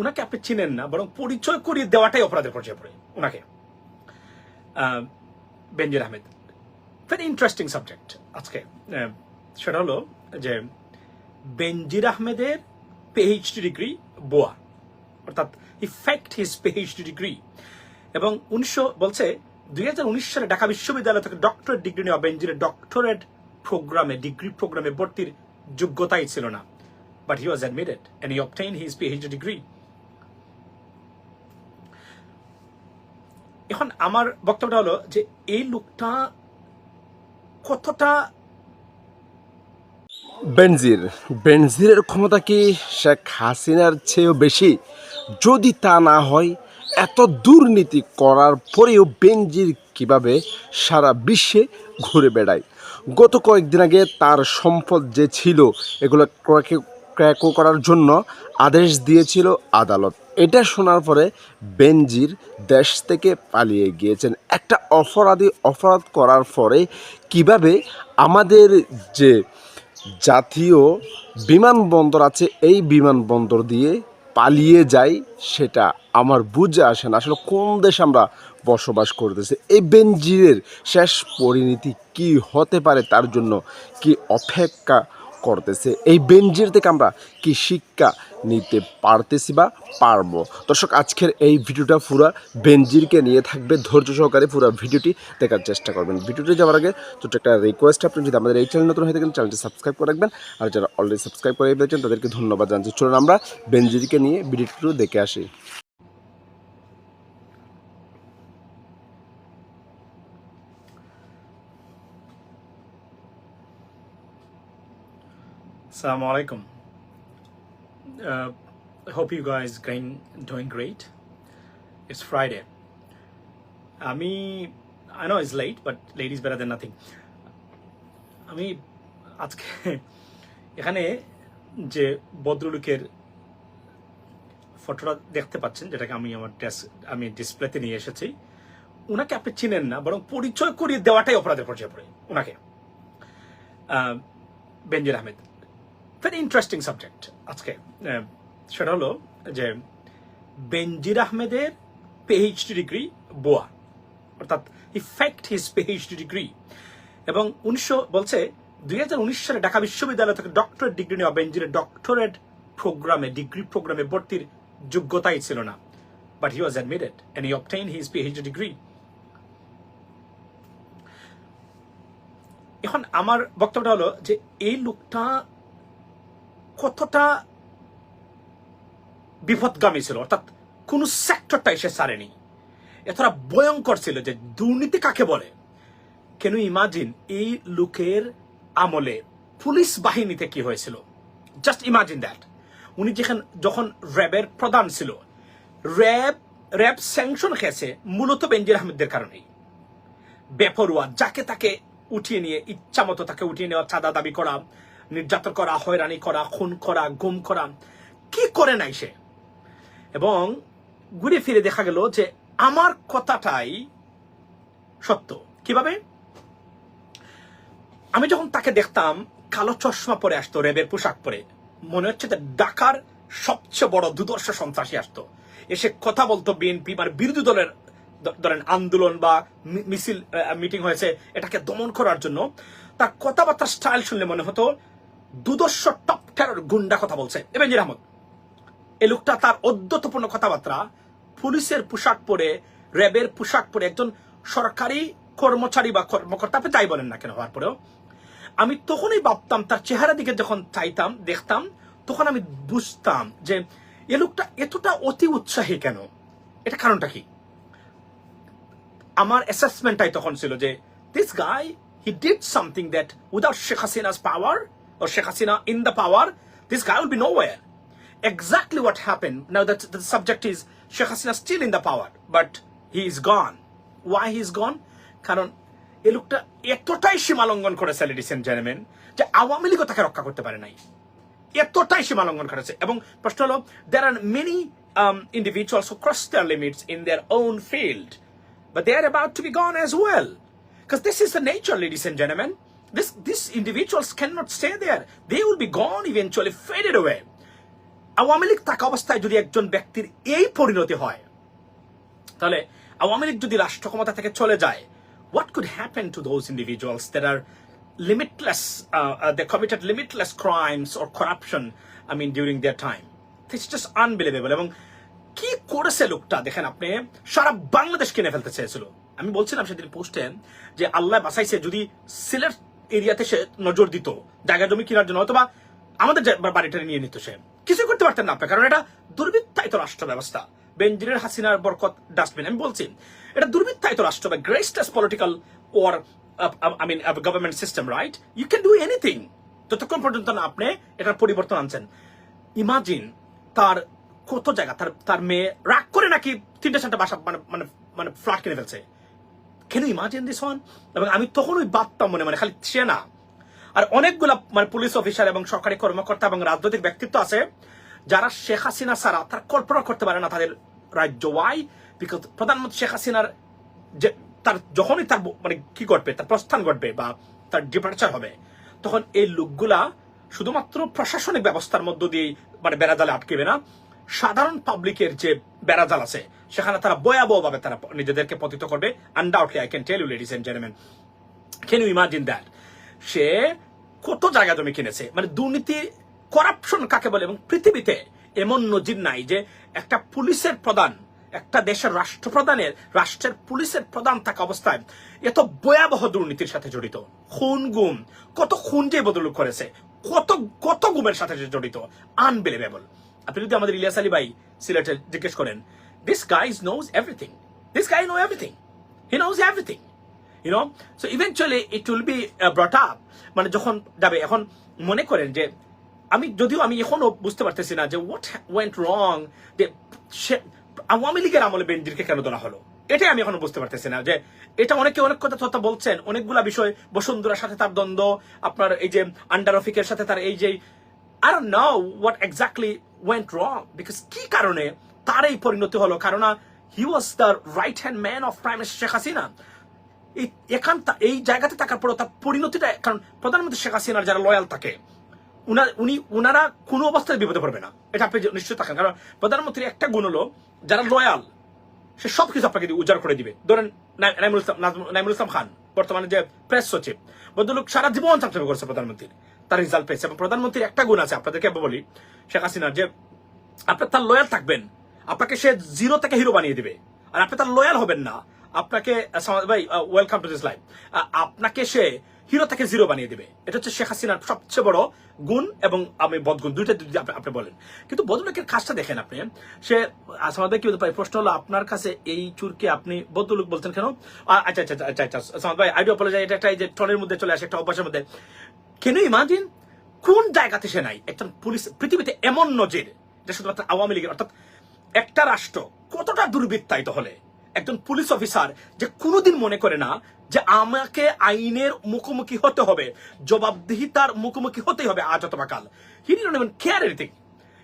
উনাকে আপনি চিনেন না, বরং পরিচয় করিয়ে দেওয়াটাই অপরাধের পর্যায়ে পড়ে উনাকে Benazir Ahmed very interesting subject আজকে। সেটা হলো যে বেনজির আহমেদের পিএইচডি ডিগ্রি বোয়া, অর্থাৎ ইফেক্ট হিজ পিএইচডি ডিগ্রি এবং উনিশশো, বলছে দুই হাজার উনিশ সালে ঢাকা বিশ্ববিদ্যালয় থেকে ডক্টরেট ডিগ্রি নেওয়া বেনজিরের ডক্টরেট প্রোগ্রামে ডিগ্রি প্রোগ্রামে ভর্তির যোগ্যতাই ছিল না। But he was admitted and he obtain his PhD degree এখন আমার বক্তব্যটা হলো যে এই লোকটা কতটা বেনজির, বেনজিরের ক্ষমতা কি শেখ হাসিনার চেয়েও বেশি? যদি তা না হয়, এত দুর্নীতি করার পরেও বেনজির কীভাবে সারা বিশ্বে ঘুরে বেড়ায়? গত কয়েকদিন আগে তার সম্পদ যে ছিল, এগুলো ক্রয়- ক্রয় করার জন্য আদেশ দিয়েছিল আদালত। এটা শোনার পরে বেনজির দেশ থেকে পালিয়ে গিয়েছেন। একটা অপরাধী অপরাধ করার পরে কীভাবে আমাদের যে জাতীয় বিমানবন্দর আছে, এই বিমানবন্দর দিয়ে পালিয়ে যাই সেটা আমার বুঝে আসে না। আসলে কোন দেশে আমরা বসবাস করতেছি? এই বেনজিরের শেষ পরিণতি কি হতে পারে তার জন্য কি অপেক্ষা করতেছে? এই বেনজির থেকে আমরা কি শিক্ষা নিতে পারতেছি বা পারব। দর্শক, আজকের এই ভিডিওটা পুরো বেনজিরকে নিয়ে থাকবে। ধৈর্য সহকারে পুরো ভিডিওটি দেখার চেষ্টা করবেন। ভিডিওটি যাওয়ার আগে ছোট্ট একটা রিকোয়েস্ট আপনি যদি আমাদের এই চ্যানেল নতুন হয়ে থাকেন চ্যানেলটি সাবস্ক্রাইব করে রাখবেন। আর যারা অলরেডি সাবস্ক্রাইব করে রেখেছেন, তাদেরকে ধন্যবাদ জানাচ্ছি। চলুন আমরা বেনজিরকে নিয়ে ভিডিওটি দেখে আসি। Assalamu alaikum. Uh, hope you guys going doing great. It's Friday. আমি I know it's late, but late is better than nothing. আমি আজকে এখানে যে ভদ্রলোকের ফটোটা দেখতে পাচ্ছেন যেটাকে আমি আমার ডেস্ক আমি ডিসপ্লেতে নিয়ে এসেছি উনাকে আপনি চিনেন না বরং পরিচয় করিয়ে দেওয়াটাই অপরাধের পর্যায়ে পড়ে উনাকে আহ, Benazir Ahmed very interesting subject আজকে সেটা হলো যে বেনজির আহমেদের পিএইচডি ডিগ্রি বোয়া। অর্থাৎ ইফেক্ট হিজ পিএইচডি ডিগ্রি এবং উনিশশো, বলছে, দুই হাজার সালে ঢাকা বিশ্ববিদ্যালয় থেকে ডক্টরেট ডিগ্রি নেওয়া বেনজিরের ডক্টরেট প্রোগ্রামে ডিগ্রি প্রোগ্রামে ভর্তির যোগ্যতাই ছিল না। But he was admitted and he obtain his PhD degree এখন আমার বক্তব্যটা হলো যে এই লোকটা কতটা বিপদগামী ছিল? অর্থাৎ কোন সেক্টরটা এসে সারেনি এতটা ভয়ঙ্কর ছিল যে দুর্নীতি কাকে বলে? কেন ইমাজিন এই লোকের আমলে পুলিশ বাহিনীতে কি হয়েছিল? জাস্ট ইমাজিন দ্যাট উনি যেখানে, যখন র্যাবের প্রধান ছিল, র্যাব র্যাব স্যাংশন খেয়েছে মূলত বেনজির আহমেদদের কারণেই। বেপরোয়া, যাকে তাকে উঠিয়ে নিয়ে, ইচ্ছা মতো তাকে উঠিয়ে নেওয়া চাঁদা দাবি করা নির্যাতন করা, হয়রানি করা, খুন করা, গুম করা। কি করে নাই সে? এবং ঘুরে ফিরে দেখা গেল যে আমার কথাটাই সত্য। কীভাবে? আমি যখন তাকে দেখতাম, কালো চশমা পরে আসতো রেবের পোশাক পরে। মনে হচ্ছে যে ডাকার সবচেয়ে বড় দুদর্শ সন্ত্রাসী আসতো। এসে কথা বলতো বিএনপি মানে বিরোধী দলের ধরেন আন্দোলন বা মিছিল মিটিং হয়েছে, এটাকে দমন করার জন্য। তার কথাবার্তার স্টাইল শুনলে মনে হতো দুদর্শ টপ টেরর গুন্ডা কথা বলছে। এবেঞ্জির আহমদ, এই লোকটা তার অদ্যতপূর্ণ কথাবার্তা, পুলিশের পোশাক পরে, র্যাবের পোশাক পরে একজন সরকারি কর্মচারী বা কর্মকর্তা, আপনি বলেন না কেন হওয়ার পরেও, আমি তখনই ভাবতাম, তার চেহারা দিকে যখন চাইতাম, দেখতাম, তখন আমি বুঝতাম যে এ লোকটা এতটা অতি উৎসাহী কেন? এটা কারণটা কি? আমার অ্যাসেসমেন্টটাই তখন ছিল যে this guy he did something that without Sheikh Hasina's power or Sheikh Hasina in the power, this guy will be nowhere. Exactly what happened. Now that the subject is Sheikh Hasina still in the power, but he is gone. Why he is gone? কারণ এই লোকটা এতটাই সীমা লঙ্ঘন করেছে ladies and gentleman যে আওয়ামী লীগও তাকে রক্ষা করতে পারে নাই এতটাই সীমা লঙ্ঘন করেছে এবং প্রশ্ন হলো there are many um, individuals who cross their limits in their own field but they are about to be gone as well because this is the nature ladies and gentlemen this these individuals cannot stay there they will be gone eventually faded away Awami League থাকা অবস্থায় যদি একজন ব্যক্তির এই পরিণতি হয় তাহলে আওয়ামী লীগ যদি রাষ্ট্র ক্ষমতা থেকে চলে যায় happen to those individuals that are limitless uh, uh, they committed limitless crimes or corruption i mean during their time it's just unbelievable এবং কি করেছে লোকটা দেখেন আপনি সারা বাংলাদেশ কিনে ফেলতে চেয়েছিল আমি বলছিলাম সেদিন পোস্টে যে আল্লাহ বাসাইছে যদি সিলেট এরিয়াতে সে নজর দিত, জায়গা জমি কেনার জন্য, অথবা আমাদের বাড়িটা নিয়ে নিত সে। কিছু করতে পারতেন না আপনি, কারণ এটা দুর্বৃত্তায়িত রাষ্ট্র ব্যবস্থা। বেঞ্জিরের হাসিনার বরকত ডাস্টবিন, আমি বলছি, এটা দুর্বৃত্তায়িত রাষ্ট্র বা greatest political or I mean government system right you can do anything যতক্ষণ পর্যন্ত না আপনি এটার পরিবর্তন আনছেন। ইমাজিন তার কত জায়গা, তার তার মেয়ে রাগ করে নাকি তিনটে চারটে বাসা মানে মানে মানে ফ্ল্যাট কিনে ফেলছে। কেন ইমাজিন দিস ওয়ান এবং আমি তখন ওই ভাবতাম মনে মানে খালি সে না। আর অনেকগুলা মানে পুলিশ অফিসার এবং সরকারি কর্মকর্তা এবং রাজনৈতিক ব্যক্তিত্ব আছে, যারা শেখ হাসিনা ছাড়া তার কল্পনা করতে পারে না তাদের রাজ্য। ওয়াই বিকজ প্রধানমন্ত্রী শেখ হাসিনার যে, তার যখনই তার মানে কি ঘটবে, তার প্রস্থান ঘটবে বা তার ডিপার্চার হবে, তখন এই লোকগুলা শুধুমাত্র প্রশাসনিক ব্যবস্থার মধ্য দিয়ে মানে বেড়াজালে আটকেবে না। সাধারণ পাবলিকের যে বেড়াজাল আছে, সেখানে তারা ভয়াবহভাবে তারা নিজেদেরকে পতিত করবে। Undoubtedly I can tell you ladies and gentleman can you imagine that সে কত জায়গা জমি কিনেছে? মানে দুর্নীতি করাপশন কাকে বলে? এবং পৃথিবীতে এমন নজির নাই যে একটা পুলিশের প্রধান, একটা দেশের রাষ্ট্রপ্রধানের, রাষ্ট্রের পুলিশের প্রধান থাকা অবস্থায় এত ভয়াবহ দুর্নীতির সাথে জড়িত। খুন গুম, কত খুন যে বদল করেছে, কত কত গুমের সাথে জড়িত? আনবিলিভেবল আপনি যদি আমাদের ইলিয়াস আলী ভাই সিলেটে জিজ্ঞেস করেন this guys knows everything this guy know everything he knows everything you know so eventually it will be brought up মানে যখন যাবে, এখন মনে করেন যে, আমি যদিও আমি এখনও বুঝতে পারতেছি না যে হোয়াট ওয়েন্ট রং যে আওয়ামী লীগের আমলে বেনজিরকে কেন ধরা হলো? এটাই আমি এখনও বুঝতে পারতেছি না যে এটা অনেকে অনেক কথা কথা বলছেন, অনেকগুলা বিষয়, বসুন্ধরার সাথে তার দ্বন্দ্ব, আপনার এই যে আন্ডার অফিকের সাথে তার এই যে I don't know what exactly went wrong, because কি কারণে তার এই পরিণতি হলো? কারণ he was the right hand man of prime Sheikh Hasina এই, এখান এই জায়গাতে থাকার পরও তার পরিণতিটা, কারণ প্রধানমন্ত্রী শেখ হাসিনার যারা লয়াল থাকে, উনা- উনি, উনারা কোনো অবস্থায় বিপদে পড়বে না। এটা আপনি নিশ্চয় থাকেন। কারণ প্রধানমন্ত্রীর একটা গুণ হলো, যারা লয়াল সে সবকিছু আপনাকে দিয়ে উজাড় করে দিবে। ধরেন নাই- নাইমুল ইসলাম নাইমুল ইসলাম খান, বর্তমানে যে প্রেস সচিব। ভদ্রলোক সারা জীবন চাকরি করেছে প্রধানমন্ত্রীর। তার রেজাল্ট পেয়েছে। এবং প্রধানমন্ত্রীর একটা গুণ আছে, আপনাদেরকে বলি, শেখ হাসিনার যে আপনি তার লয়াল থাকবেন, আপনাকে সে জিরো থেকে হিরো বানিয়ে দিবে। আর আপনি তার লয়াল হবেন না, আপনাকে ভাই ওয়েলকাম টু দিস লাইফ আপনাকে সে হিরো থেকে জিরো বানিয়ে দিবে। এটা হচ্ছে শেখ হাসিনার সবচেয়ে বড় গুণ এবং আমি বদগুণ দুইটা যদি আপনি বলেন। কিন্তু বদলুকের কাজটা দেখেন আপনি, সে আসামাদ কি বলতে পারে? প্রশ্ন হলো, আপনার কাছে এই চুরকে আপনি বদলুক বলছেন কেন? আ- আচ্ছা আচ্ছা আচ্ছা আচ্ছা আসামাদ ভাই আইডিও বলে যায় এটা একটা এই যে টনের মধ্যে চলে আসে, একটা অভ্যাসের মধ্যে। কেন ইমাজিন কোন জায়গাতে সে নাই? একজন পুলিশ পৃথিবীতে এমন নজির এটা শুধুমাত্র আওয়ামী লীগের, অর্থাৎ একটা রাষ্ট্র কতটা দুর্বৃত্তায়িত হলে? একজন পুলিশ অফিসার যে কোনোদিন মনে করে না যে আমাকে আইনের মুখোমুখি হতে হবে, জবাবদিহিতার মুখোমুখি হতেই হবে আজ অথবা কাল। He didn't even care anything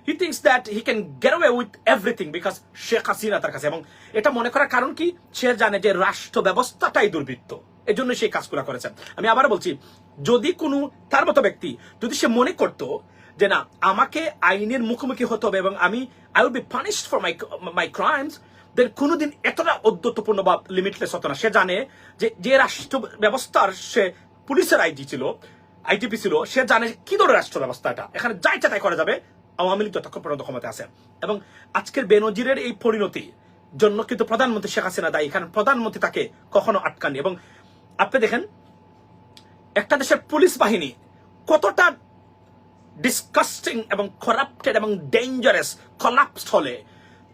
he thinks that he can get away with everything because Sheikh Hasina তার কাছে, এবং এটা মনে করার কারণ কি? সে জানে যে রাষ্ট্র ব্যবস্থাটাই দুর্বৃত্ত। এজন্য সেই কাজগুলো করেছেন আমি আবার বলছি, যদি কোনো, তার মতো ব্যক্তি যদি সে মনে করত যে না, আমাকে আইনের মুখোমুখি হতে হবে এবং আমি I will be punished for my my crimes then কোনোদিন এতটা অদ্যতপূর্ণ বা লিমিটলেস হতো না। সে জানে যে যে রাষ্ট্র ব্যবস্থার সে পুলিশের আইজি ছিল আইটিপি ছিল, সে জানে কি ধরনের রাষ্ট্র ব্যবস্থা এটা। এখানে যা ইচ্ছা তাই করা যাবে, আওয়ামী লীগ যতক্ষণ পর্যন্ত ক্ষমতা আছে। এবং আজকের বেনজিরের এই পরিণতি জন্য কিন্তু প্রধানমন্ত্রী শেখ হাসিনা দায়ী। কারণ প্রধানমন্ত্রী তাকে কখনো আটকাননি এবং আপনি দেখেন একটা দেশের পুলিশ বাহিনী কতটা ডিসকাস্টিং এবং করাপ্টেড এবং ডেঞ্জারাস কলাপসড হলে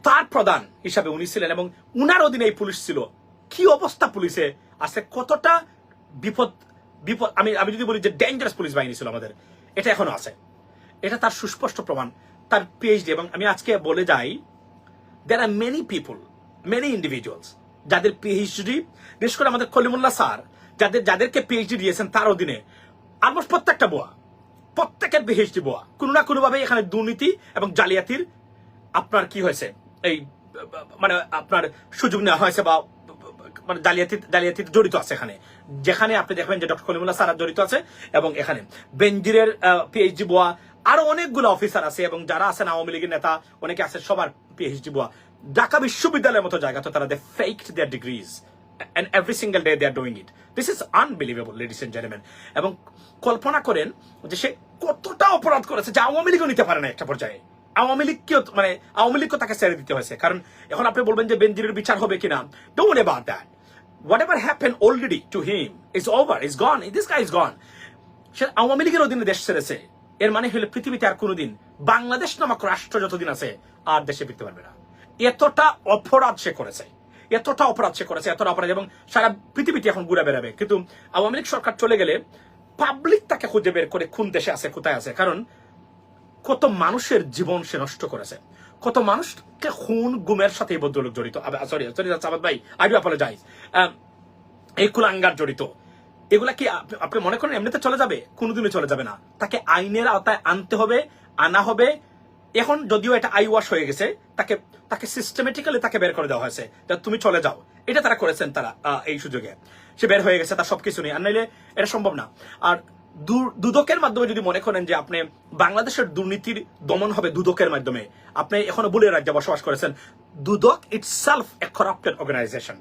তার প্রধান হিসাবে উনি ছিলেন এবং উনার অধীনে এই পুলিশ ছিল। কি অবস্থা পুলিশে? আছে কতটা বিপদ বিপদ আমি আমি যদি বলি যে ডেঞ্জারাস পুলিশ বাহিনী ছিল আমাদের এটা এখনও আছে। এটা তার সুস্পষ্ট প্রমাণ তার পিএইচডি এবং আমি আজকে বলে যাই there আর many people, many ইন্ডিভিজুয়ালস যাদের পিএইচডি বিশেষ করে আমাদের কলিমুল্লাহ স্যার যাদের যাদেরকে পিএইচডি দিয়েছেন তার অধীনে অলমোস্ট প্রত্যেকটা বোয়া, প্রত্যেকের পিএইচডি বোয়া, কোনো না কোনোভাবে এখানে দুর্নীতি এবং জালিয়াতির আপনার কি হয়েছে? এই মানে আপনার সুযোগ নেওয়া হয়েছে বা মানে জালিয়াতি জালিয়াতিতে জড়িত আছে এখানে। যেখানে আপনি দেখবেন যে ডক্টর কলিমুল্লাহ সারা জড়িত আছে এবং এখানে বেঞ্জিরের পিএইচডি বোয়া, আরও অনেকগুলো অফিসার আছে এবং যারা আছেন আওয়ামী লীগের নেতা, অনেকে আছে সবার পিএইচডি বুয়া। ঢাকা বিশ্ববিদ্যালয়ের মতো জায়গা তো তারা they faked their degrees and every single day they are doing it. This is unbelievable, ladies and gentlemen. এবং কল্পনা করেন যে সে কতটা অপরাধ করেছে যে আওয়ামী লীগও নিতে পারে না একটা পর্যায়ে। আওয়ামী লীগকেও মানে আওয়ামী লীগকে তাকে ছেড়ে দিতে হয়েছে। কারণ এখন আপনি বলবেন যে বেনজিরের বিচার হবে কিনা don't about that whatever happened already to him is over, is gone, this guy is gone. সে আওয়ামী লীগের অধীনে দেশ ছেড়েছে। এর মানে হলো পৃথিবীতে আর কোনোদিন বাংলাদেশ নামক রাষ্ট্র যতদিন আছে, আর দেশে ফিরতে পারবে না। এতটা অপরাধ সে করেছে। এতটা অপরাধ সে করেছে, এতটা অপরাধ, এবং সারা পৃথিবীতে এখন ঘুরে বেড়াবে। কিন্তু আওয়ামী লীগ সরকার চলে গেলে পাবলিক তাকে খুঁজে বের করে কোন দেশে আছে, কোথায় আছে? কারণ কত মানুষের জীবন সে নষ্ট করেছে। কত মানুষকে খুন, গুমের সাথে এই ভদ্রলোক জড়িত। সরি সরি সাবাদ ভাই আই ডু অ্যাপোলজাইজ এই কুলাঙ্গার জড়িত। এগুলা কি আপনি মনে করেন এমনিতে চলে যাবে? কোনোদিনই চলে যাবে না। তাকে আইনের আওতায় আনতে হবে, আনা হবে এখন যদিও এটা আই ওয়াশ হয়ে গেছে, তাকে তাকে সিস্টেমেটিক্যালি তাকে বের করে দেওয়া হয়েছে তুমি চলে যাও। এটা তারা করেছেন তারা এই সুযোগে। সে বের হয়ে গেছে, তার সবকিছু নেই আর নাইলে এটা সম্ভব না। আর দুদকের মাধ্যমে যদি মনে করেন যে আপনি বাংলাদেশের দুর্নীতির দমন হবে দুদকের মাধ্যমে, আপনি এখনও বুলে রাজ্যে বসবাস করেছেন, Dudok it's self a corrupted organization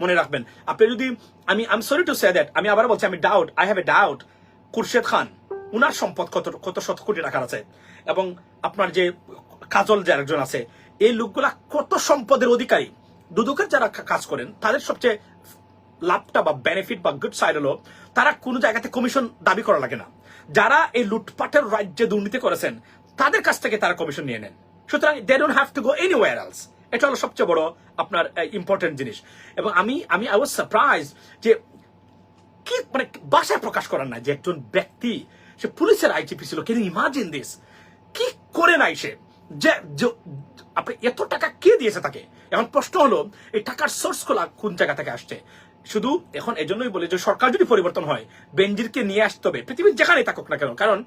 মনে রাখবেন, আপনি যদি, আমি I am sorry to say that আমি আবার বলছি, আমি doubt I have a doubt Khurshed Khan উনার সম্পদ কত কত শত কোটি টাকার আছে? এবং আপনার যে কাজল যে একজন আছে, এই লোকগুলা কত সম্পদের অধিকারী? দুদকের যারা কাজ করেন, তাদের সবচেয়ে লাভটা বা বেনিফিট বা গুড সাইড হলো, তারা কোনো জায়গাতে কমিশন দাবি করা লাগে না। যারা এই লুটপাটের রাজ্যে দুর্নীতি করেছেন, তাদের কাছ থেকে তারা কমিশন নিয়ে নেন। সুতরাং they don't have to go anywhere else এটা হলো সবচেয়ে বড় আপনার ইম্পর্টেন্ট জিনিস। এবং আমি আমি আই ওয়াজ সারপ্রাইজ যে কি মানে বাসায় প্রকাশ করার না যে একজন ব্যক্তি সে পুলিশের আইজিপি ছিল কেন ইমাজিন দিস কি করে নাই সে? যে আপনি এত টাকা কে দিয়েছে তাকে? এখন প্রশ্ন হলো, এই টাকার সোর্সগুলা কোন জায়গা থেকে আসছে? শুধু এখন এজন্যই বলে যে, সরকার যদি পরিবর্তন হয়, বেনজিরকে নিয়ে আসতে হবে। পৃথিবীর যেখানে থাকুক না কেন, কারণ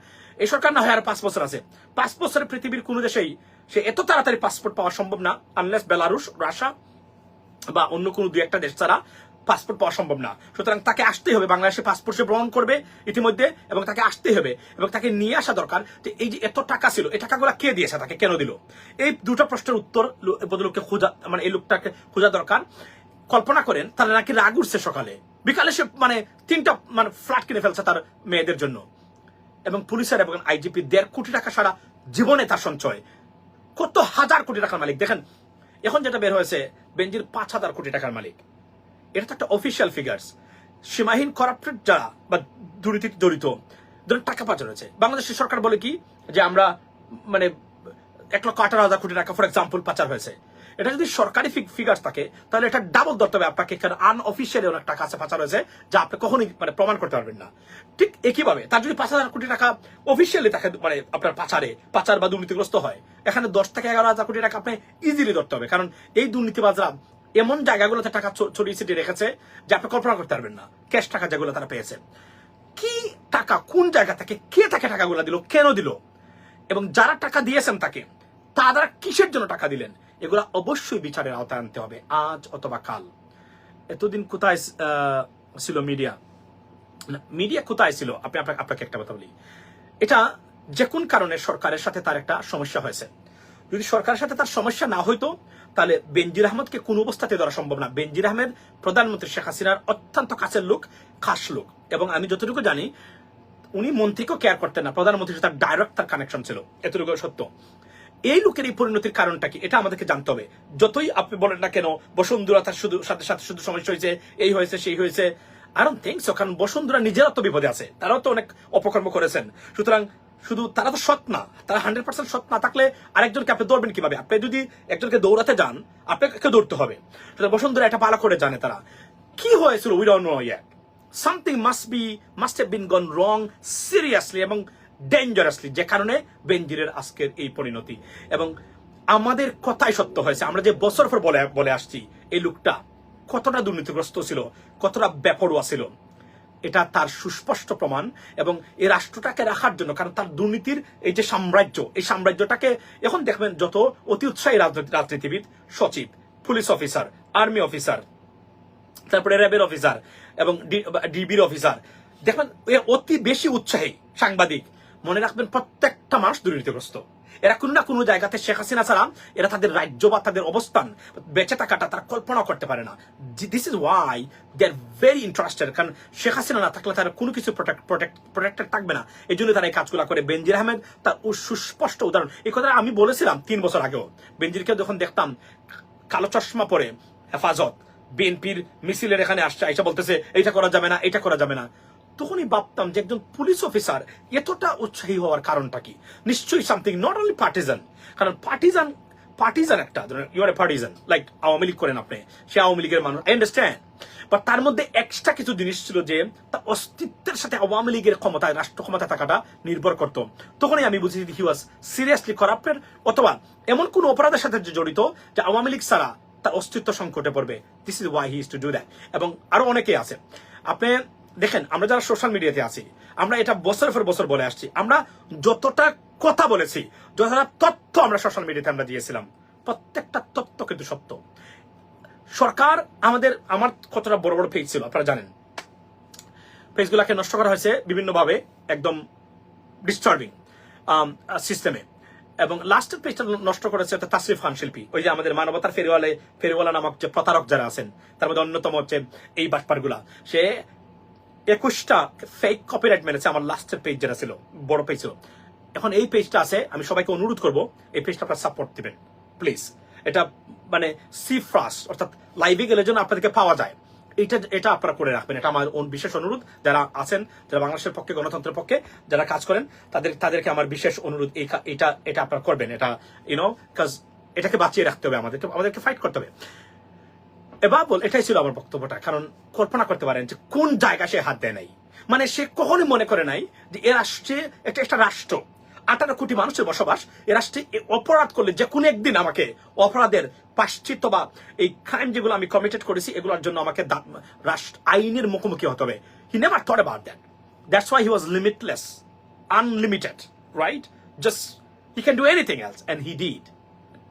এই সরকার না হয় আর পাঁচ বছর আছে। পাঁচ বছরে পৃথিবীর কোনো দেশেই সে এত তাড়াতাড়ি পাসপোর্ট পাওয়া সম্ভব না আনলেস বেলারুশ রাশিয়া বা অন্য কোনো দুই একটা দেশ ছাড়া পাসপোর্ট পাওয়া সম্ভব না। সুতরাং তাকে আসতেই হবে। বাংলাদেশে পাসপোর্ট সে গ্রহণ করবে ইতিমধ্যে এবং তাকে আসতেই হবে এবং তাকে নিয়ে আসা দরকার যে এই যে এত টাকা ছিল, এই টাকাগুলো কে দিয়েছে, তাকে কেন দিল? এই দুটো প্রশ্নের উত্তর লো- ভদ্রলোককে খোঁজা মানে এই লোকটাকে খোঁজা দরকার। কল্পনা করেন, তাহলে নাকি রাগ উঠছে সকালে। বিকালে সে মানে তিনটা মানে ফ্ল্যাট কিনে ফেলছে তার মেয়েদের জন্য। এবং পুলিশের এবং আইজিপি দেড় কোটি টাকা সারা জীবনে তার সঞ্চয়। কত হাজার কোটি টাকার মালিক। দেখেন, এখন যেটা বের হয়েছে বেঞ্জির পাঁচ হাজার কোটি টাকার মালিক। এটা তো একটা অফিসিয়াল ফিগার্স সীমাহীন করাপ্টেড যারা বা দুর্নীতিতে জড়িত, ধরুন টাকা পাচার হয়েছে। বাংলাদেশের সরকার বলে কি? যে আমরা মানে এক লক্ষ আঠারো হাজার কোটি টাকা ফর এক্সাম্পল পাচার হয়েছে। এটা যদি সরকারি ফিগার্স থাকে, তাহলে এটা ডাবল ধরতে হবে আপনাকে। এখানে আনঅফিসিয়ালি অনেক টাকা আছে, পাচার হয়েছে, যা আপনি কখনোই মানে প্রমাণ করতে পারবেন না। ঠিক একইভাবে, তার যদি পাঁচ হাজার কোটি টাকা অফিসিয়ালি তাকে মানে আপনার পাচারে, পাচার বা দুর্নীতিগ্রস্ত হয়, এখানে দশ থেকে এগারো হাজার কোটি টাকা আপনি ইজিলি ধরতে হবে। কারণ এই দুর্নীতিবাজরা এমন জায়গাগুলোতে টাকা ছড়িয়ে ছিটিয়ে রেখেছে যে আপনি কল্পনা করতে পারবেন না। ক্যাশ টাকা যেগুলো তারা পেয়েছে। কি টাকা, কোন জায়গা থেকে, কে তাকে টাকাগুলো দিল, কেন দিল? এবং যারা টাকা দিয়েছেন তাকে, তারা কিসের জন্য টাকা দিলেন? এগুলো অবশ্যই বিচারের আওতায় আনতে হবে, আজ অথবা কাল। এতদিন কোথায় ছিল মিডিয়া? মিডিয়া কোথায় ছিল? আপনি আপনাকে একটা কথা বলি। এটা যে কোন কারণে সরকারের সাথে তার একটা সমস্যা হয়েছে। যদি সরকারের সাথে তার সমস্যা না হইতো, তাহলে বেনজির আহমদকে কোন অবস্থাতে ধরা সম্ভব না। বেনজির আহমেদ প্রধানমন্ত্রী শেখ হাসিনার অত্যন্ত কাছের লোক, খাস লোক। এবং আমি যতটুকু জানি, উনি মন্ত্রীকেও কেয়ার করতেন না। প্রধানমন্ত্রীর সাথে ডাইরেক্ট তার কানেকশন ছিল। এতটুকু সত্য। এই লোকের এই পরিণতির কারণটা কি? এটা আমাদেরকে জানতে হবে। যতই আপনি বলেন না কেন, বসুন্ধরা তার শুধু, সাথে সাথে শুধু সমস্যা হয়েছে, এই হয়েছে, সেই হয়েছে। আই ডোন্ট থিংক সো কারণ বসুন্ধরা নিজেরা তো বিপদে আছে। তারাও তো অনেক অপকর্ম করেছেন। সুতরাং শুধু তারা তো সৎ না, তারা হান্ড্রেড পার্সেন্ট সৎ না থাকলে আরেকজনকে আপনি দৌড়বেন কীভাবে? আপনি যদি একজনকে দৌড়াতে যান, আপনাকে দৌড়তে হবে। বসুন্ধরা এটা ভালো করে জানে তারা। কি হয়েছিল? We don't know something must be must have been gone wrong seriously এবং ডেঞ্জারাসলি যে কারণে বেঞ্জিরের আজকের এই পরিণতি। এবং আমাদের কথাই সত্য হয়েছে। আমরা যে বছর পর বলে বলে আসছি, এই লোকটা কতটা দুর্নীতিগ্রস্ত ছিল, কতটা বেপরোয়া ছিল। এটা তার সুস্পষ্ট প্রমাণ এবং এই রাষ্ট্রটাকে রাখার জন্য, কারণ তার দুর্নীতির এই যে সাম্রাজ্য, এই সাম্রাজ্যটাকে এখন দেখবেন যত অতি উৎসাহী রাজনীতি- রাজনীতিবিদ, সচিব, পুলিশ অফিসার, আর্মি অফিসার, তারপরে র্যাবের অফিসার এবং ডিবির অফিসার। দেখবেন অতি বেশি উৎসাহী সাংবাদিক। মনে রাখবেন প্রত্যেকটা মানুষ দুর্নীতিগ্রস্ত। এরা কোনো না কোনো জায়গাতে শেখ হাসিনা ছাড়া এরা তাদের রাজ্য বা তাদের অবস্থান বেঁচে থাকাটা তারা কল্পনা করতে পারে না। This is why they are very interested কারণ শেখ হাসিনা না থাকলে তারা কোনো কিছু প্রোটেক্ট প্রোটেক্ট প্রোটেক্টেড থাকবে না। এই জন্য তারা এই কাজগুলো করে। বেনজির আহমেদ তার সুস্পষ্ট উদাহরণ। এই কথা আমি বলেছিলাম তিন বছর আগেও। বেনজিরকে যখন দেখতাম, কালো চশমা পরে হেফাজত, বিএনপির মিছিলের এখানে আসছে, আইসা বলতেছে এটা করা যাবে না এটা করা যাবে না। তখনই ভাবতাম যে একজন পুলিশ অফিসার এতটা উৎসাহী হওয়ার কারণটা কি? নিশ্চয়ই সামথিং নট অনলি পার্টিজান কারণ পার্টিজান পার্টিজান একটা your a partisan like Awami League করেন আপনি, সে আওয়ামী লীগের মানুষ আই আন্ডারস্ট্যান্ড বাট তার মধ্যে এক্সট্রা কিছু জিনিস ছিল যে, তার অস্তিত্বের সাথে আওয়ামী লীগের ক্ষমতায়, রাষ্ট্র ক্ষমতায় থাকাটা নির্ভর করত। তখনই আমি বুঝি হি ওয়াজ সিরিয়াসলি করাপ্টেড অথবা এমন কোন অপরাধের সাথে জড়িত যে আওয়ামী লীগ ছাড়া তার অস্তিত্ব সংকটে পড়বে। This is why he is to do that এবং আরও অনেকেই আছে। আপনি দেখেন, আমরা যারা সোশ্যাল মিডিয়াতে আছি, আমরা এটা বছরের পর বছর বলে আসছি। আমরা যতটা কথা বলেছি, যতটা তথ্য আমরা সোশ্যাল মিডিয়াতে আমরা দিয়েছিলাম, প্রত্যেকটা তথ্য কিন্তু সত্য। সরকার আমাদের, আমার কতটা বড় বড় পেজ ছিল, আপনারা জানেন। পেজগুলোকে নষ্ট করা হয়েছে বিভিন্নভাবে, একদম ডিস্টার্বিং সিস্টেমে এবং লাস্টের পেজটা নষ্ট করেছে একটা তাসরিফ খান শিল্পী, ওই যে আমাদের মানবতার ফেরিওয়ালে, ফেরিওয়ালা নামক যে প্রতারক যারা আছেন, তার মধ্যে অন্যতম হচ্ছে এই বাটপারগুলা। সে একুশটা ফেক কপিরাইট মেরেছে আমার লাস্টের পেজ যেটা ছিল, বড় পেজ ছিল। এখন এই পেজটা আছে, আমি সবাইকে অনুরোধ করব, এই পেজটা আপনার সাপোর্ট দিবেন প্লিজ এটা মানে সি ফাস্ট অর্থাৎ লাইভে গেলে যেন আপনাদেরকে পাওয়া যায়। এটা এটা আপনারা করে রাখবেন। এটা আমার বিশেষ অনুরোধ। যারা আছেন, যারা বাংলাদেশের পক্ষে, গণতন্ত্রের পক্ষে, যারা কাজ করেন, তাদের, তাদেরকে আমার বিশেষ অনুরোধ এটা এটা আপনারা করবেন। এটা ইউনো কাজ এটাকে বাঁচিয়ে রাখতে হবে আমাদেরকে আমাদেরকে ফাইট করতে হবে। এবার বল, এটাই ছিল আমার বক্তব্যটা। কারণ কল্পনা করতে পারেন যে কোন জায়গা সে হাত দেয় নাই। মানে সে কখনোই মনে করে নাই যে এ রাষ্ট্রে, এটা একটা রাষ্ট্র। আঠারো কোটি মানুষের বসবাস, এ রাষ্ট্রে অপরাধ করলে যে কোনো একদিন আমাকে অপরাধের পাশ্চিত্য বা এই ক্রাইম যেগুলো আমি কমিটেড করেছি, এগুলোর জন্য আমাকে রাষ্ট্র, আইনের মুখোমুখি হতে হবে। He never thought about that that's why he was limitless unlimited right just he can do anything else and he did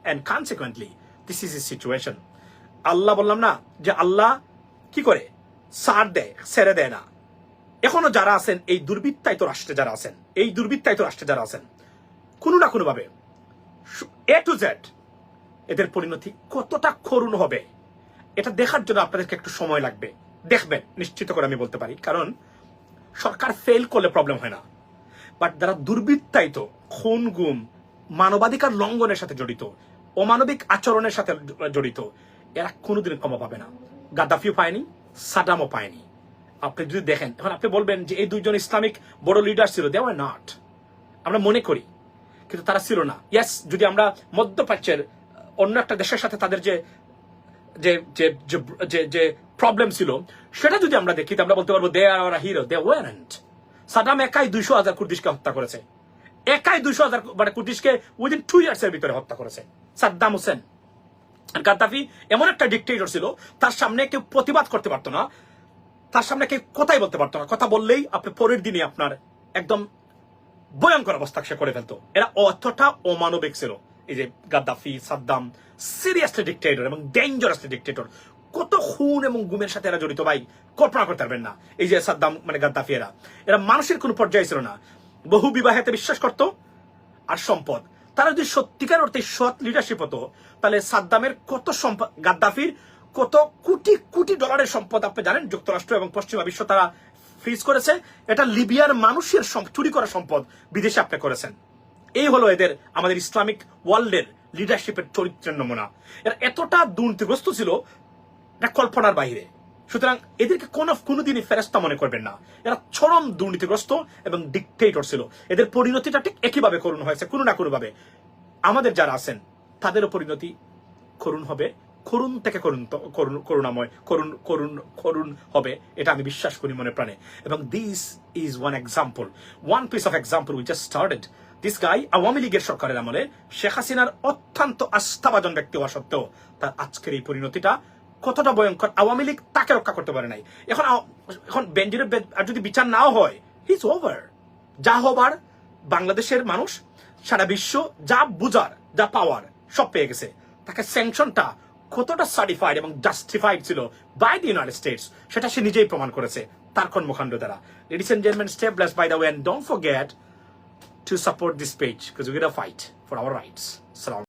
and consequently this is is situation আল্লাহ বললাম না যে আল্লাহ কি করে? সার দেয় ছেড়ে দেয় না। এখনও যারা আছেন, এই দুর্বৃত্তায়িত রাষ্ট্রে যারা আছেন, এই দুর্বৃত্তায়িত রাষ্ট্রে যারা আছেন, কোনো না কোনো ভাবে এ টু জেড এদের পরিণতি কতটা করুণ হবে, এটা দেখার জন্য আপনাদেরকে একটু সময় লাগবে। দেখবেন, নিশ্চিত করে আমি বলতে পারি, কারণ সরকার ফেল করলে প্রবলেম হয় না। বাট যারা দুর্বৃত্তায়িত খুন, গুম, মানবাধিকার লঙ্ঘনের সাথে জড়িত, অমানবিক আচরণের সাথে জড়িত এরা কোনোদিন ক্ষমা পাবে না। গাদ্দাফিও পায়নি, সাদামও পায়নি। আপনি যদি দেখেন, এখন আপনি বলবেন যে এই দুইজন ইসলামিক বড় লিডার ছিল দে নট আমরা মনে করি, কিন্তু তারা ছিল না। ইয়াস যদি আমরা মধ্যপ্রাচ্যের অন্য একটা দেশের সাথে তাদের যে যে যে, যে- প্রবলেম ছিল, সেটা যদি আমরা দেখি আমরা বলতে পারব দে আর হিরো দে ওয়ারেন্ট সাদাম একাই দুইশো হাজার কুর্দিশকে হত্যা করেছে। একাই দুইশো হাজার মানে কুর্দিশকে উইদিন টু ইয়ার্স এর ভিতরে হত্যা করেছে। সাদ্দাম হোসেন। গাদ্দাফি এমন একটা ডিকটেটর ছিল, তার সামনে কেউ প্রতিবাদ করতে পারতো না, তার সামনে কেউ কথাই বলতে পারতো না। কথা বললেই আপনি পরের দিনই আপনার একদম ভয়ঙ্কর অবস্থা সে করে ফেলতো। এরা অতটা অমানবিক ছিল। এই যে গাদ্দাফি, সাদ্দাম সিরিয়াসলি ডিকটেটর এবং ডেঞ্জারাসলি ডিকটেটর কত খুন এবং গুমের সাথে এরা জড়িত ভাই, কল্পনা করতে পারবেন না। এই যে সাদ্দাম মানে গাদ্দাফি এরা। এরা মানুষের কোনো পর্যায়ে ছিল না। বহু বিবাহেতে বিশ্বাস করতো, আর সম্পদ। তারা যদি সত্যিকার অর্থে সৎ লিডারশিপ হতো, তাহলে সাদ্দামের কত সম্পদ গাদ্দাফির কত কোটি কোটি ডলারের সম্পদ আপনি জানেন, যুক্তরাষ্ট্র এবং পশ্চিমা বিশ্ব তারা ফ্রিজ করেছে। এটা লিবিয়ার মানুষের চুরি করা সম্পদ বিদেশে আপনি করেছেন। এই হলো এদের আমাদের ইসলামিক ওয়ার্ল্ডের লিডারশিপের চরিত্রের নমুনা। এরা এতটা দুর্নীতিগ্রস্ত ছিল, এটা কল্পনার বাইরে। সুতরাং এদেরকে কোনো কোনোদিনই ফেরস্তা মনে করবেন না। এরা চরম দুর্নীতিগ্রস্ত এবং ডিকটেটর ছিল। এদের পরিণতিটা ঠিক একইভাবে করুণ হয়েছে, কোনো না কোনো ভাবে আমাদের যারা আছেন, তাদেরও পরিণতি করুণ হবে। করুণ থেকে করুণ করুণাময়, করুণ করুণ করুণ হবে, এটা আমি বিশ্বাস করি মনে প্রাণে। এবং this is one example one piece of example we just started this guy Awami লীগের সরকারের আমলে শেখ হাসিনার অত্যন্ত আস্থাভাজন ব্যক্তি হওয়া সত্ত্বেও তার আজকের এই পরিণতিটা কতটা ভয়ঙ্কর, আওয়ামী লীগ তাকে রক্ষা করতে পারে নাই এখন এখন বেঞ্জিরের আর যদি বিচার নাও হয় হিজ ওভার যা হবার বাংলাদেশের মানুষ, সারা বিশ্ব যা বুঝার, যা পাওয়ার, সব পেয়ে গেছে তাকে স্যাংশনটা কতটা সার্টিফাইড এবং জাস্টিফাইড ছিল বাই দি ইউনাইটেড স্টেটস সেটা সে নিজেই প্রমাণ করেছে, তার কর্মকাণ্ড দ্বারা ladies and gentleman stay blessed by the way and support this page because we're gonna fight for our rights. Salam.